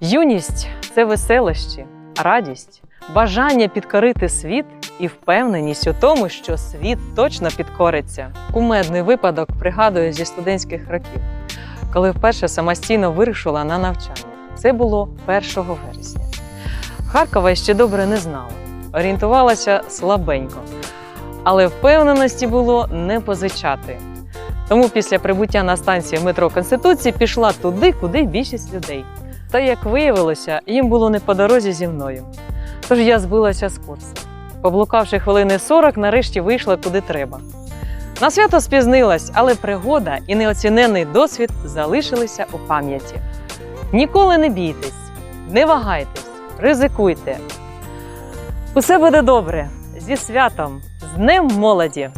Юність це веселощі, радість, бажання підкорити світ і впевненість у тому, що світ точно підкориться. Кумедний випадок пригадую зі студентських років, коли вперше самостійно вирішила на навчання. Це було 1 вересня. Харкова ще добре не знала, орієнтувалася слабенько, але впевненості було не позичати. Тому після прибуття на станцію метро Конституції пішла туди, куди більшість людей. Та як виявилося, їм було не по дорозі зі мною. Тож я збилася з курсу. Поблукавши хвилини 40, нарешті вийшла куди треба. На свято спізнилась, але пригода і неоцінений досвід залишилися у пам'яті. Ніколи не бійтесь, не вагайтесь, ризикуйте. Усе буде добре. Зі святом, з Днем молоді!